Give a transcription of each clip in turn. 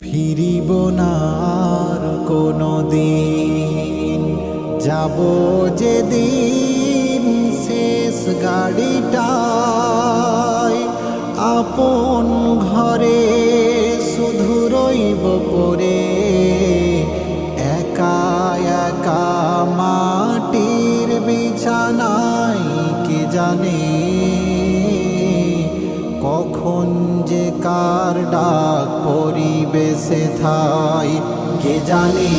ফিরিব না আর কোনো দিন যাব যেদিন শেষ গাড়িটায় আপন পরিবেশে থাই, কে জানে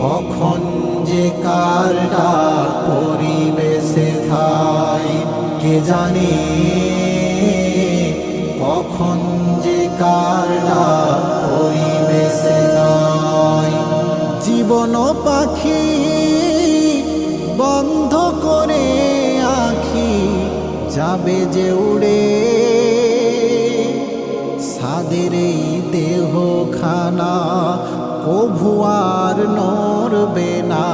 কখন যে কার ডাক পরিবেশে থাই, কে জানে কখন যে কার ডাক পরিবেশে থাই। জীবন পাখি বন্ধ করে আখি, যাবে যে উড়ে সাদের এই দেহ খানা কভু আর নড়বে না।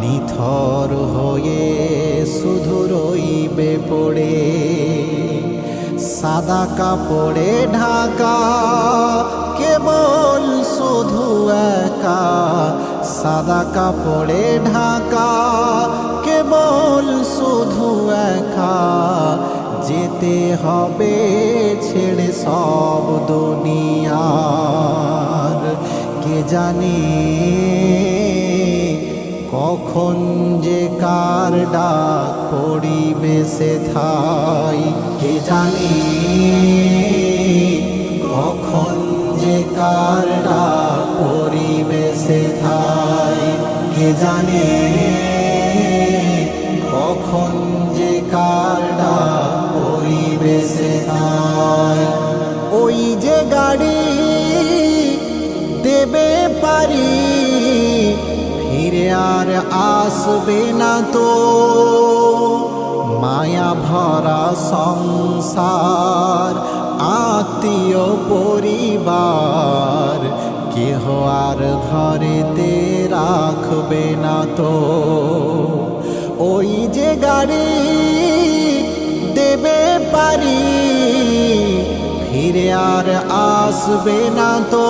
নিথর হয়ে শুধু রইবে পড়ে। সাদা কাপড়ে ঢাকা, কেবল শুধু একা। সাদা কাপড়ে ঢাকা, কেবল শুধু একা। যেতে হবে ছেড়ে সব দুনিয়ার। কে জানে কখন যে কার ডাক পরিবেশে থাই কে জানে কখন যে কার ডাক পরিবেশে থাই কে জানে আর আসবে না তো মায়া ভরা সংসার আত্মীয় পরিবার কেহ আর ঘরেতে রাখবে না তো ওই যে গাড়ি দেবে পারি ফিরে আর আসবে না তো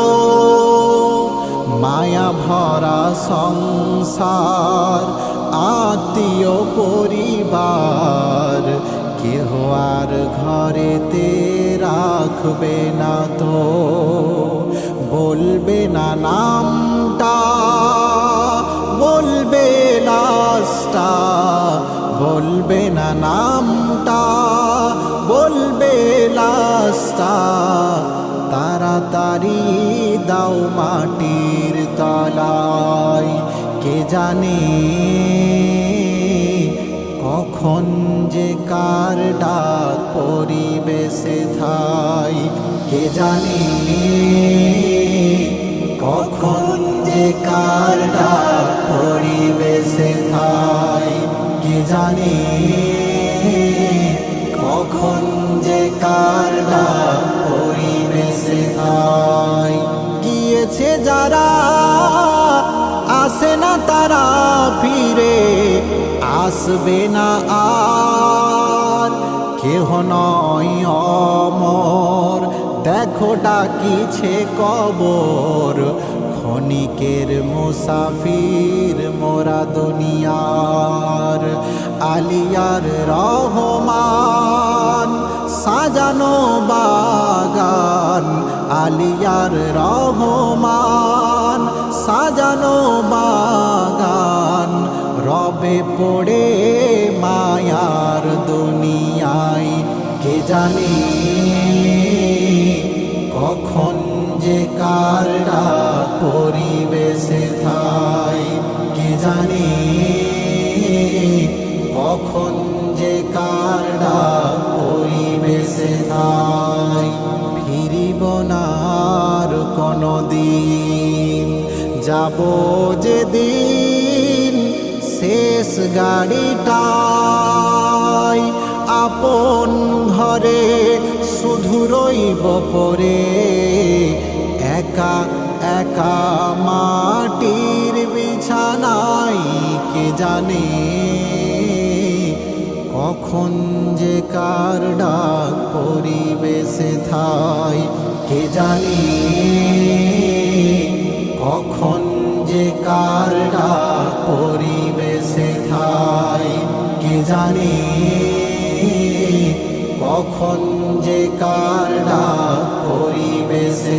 মায়া ভরা সংসার, আত্মীয় পরিবার, কেহ আর ঘরেতে রাখবে না তো। বলবে না নামটা, বলবে লাস্টা বলবে না নামটা, বলবে লাস্টা তাড়াতাড়ি দাও কে জানে কখন যে কার ডাক পরিবেশে থাই কে জানে কখন যে কার ডাক পরিবেশে থাই কে জানে আসবে না আর। কেহ নয় অমর। দেখো ডাকিছে কবর। ক্ষণিকের মুসাফির মোরা দুনিয়ার। আলিয়ার রহমান, সাজানো বাগান। আলিয়ার রহমান, সাজানো বাগান। রবে পড়ে মায়ার দুনিয়ায়, কে জানে কখন যে কারটা পরিবেশে থাই কে জানে কখন যে কারটা পরিবেশে থাই ফিরিব না কোনো দিন যাব যেদিন শেষ গাড়িটাই আপন ঘরে শুধু রইব পরে। একা একা মাটির বিছানায় কে জানে কখন যে কার ডাক পরিবেশে থাই কে জানি কখন যে কার পরিবেশে জানে কখন যে কার ডাক করিবে সে